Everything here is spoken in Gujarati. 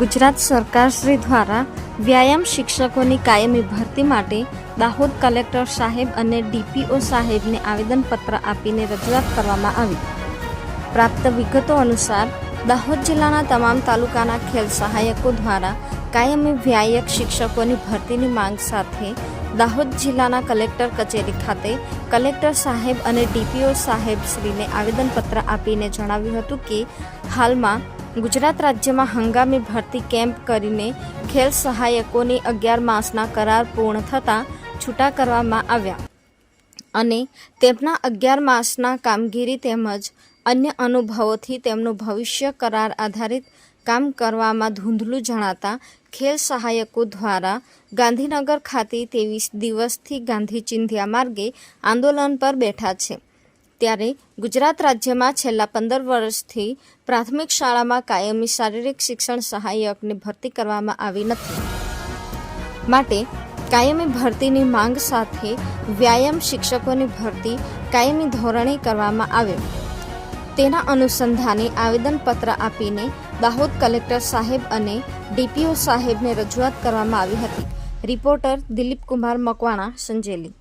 ગુજરાત સરકારશ્રી દ્વારા વ્યાયામ શિક્ષકોની કાયમી ભરતી માટે દાહોદ કલેક્ટર સાહેબ અને ડીપીઓ સાહેબને આવેદનપત્ર આપીને રજૂઆત કરવામાં આવી. પ્રાપ્ત વિગતો અનુસાર, દાહોદ જિલ્લાના તમામ તાલુકાના ખેલ સહાયકો દ્વારા કાયમી વ્યાયક શિક્ષકોની ભરતીની માંગ સાથે દાહોદ જિલ્લાના કલેક્ટર કચેરી ખાતે કલેક્ટર સાહેબ અને ડીપીઓ સાહેબશ્રીને આવેદનપત્ર આપીને જણાવ્યું હતું કે હાલમાં ગુજરાત રાજ્યમાં હંગામી ભરતી કેમ્પ કરીને ખેલ સહાયકોની અગિયાર માસના કરાર પૂર્ણ થતાં છૂટા કરવામાં આવ્યા. અને તેમના અગિયાર માસના કામગીરી તેમજ અન્ય અનુભવોથી તેમનું ભવિષ્ય કરાર આધારિત કામ કરવામાં ધૂંધલું જણાતા ખેલ સહાયકો દ્વારા ગાંધીનગર ખાતે ત્રેવીસ દિવસથી ગાંધી ચિંધ્યા માર્ગે આંદોલન પર બેઠા છે. ત્યારે ગુજરાત રાજ્યમાં છેલ્લા પંદર વર્ષથી પ્રાથમિક શાળામાં કાયમી શારીરિક શિક્ષણ સહાયકની ભરતી કરવામાં આવી નથી. માટે કાયમી ભરતીની માંગ સાથે વ્યાયામ શિક્ષકોની ભરતી કાયમી ધોરણે કરવામાં આવે તેના અનુસંધાને આવેદનપત્ર આપીને દાહોદ કલેક્ટર સાહેબ અને ડીપીઓ સાહેબને રજૂઆત કરવામાં આવી હતી. રિપોર્ટર દિલીપ કુમાર મકવાણા, સંજેલી.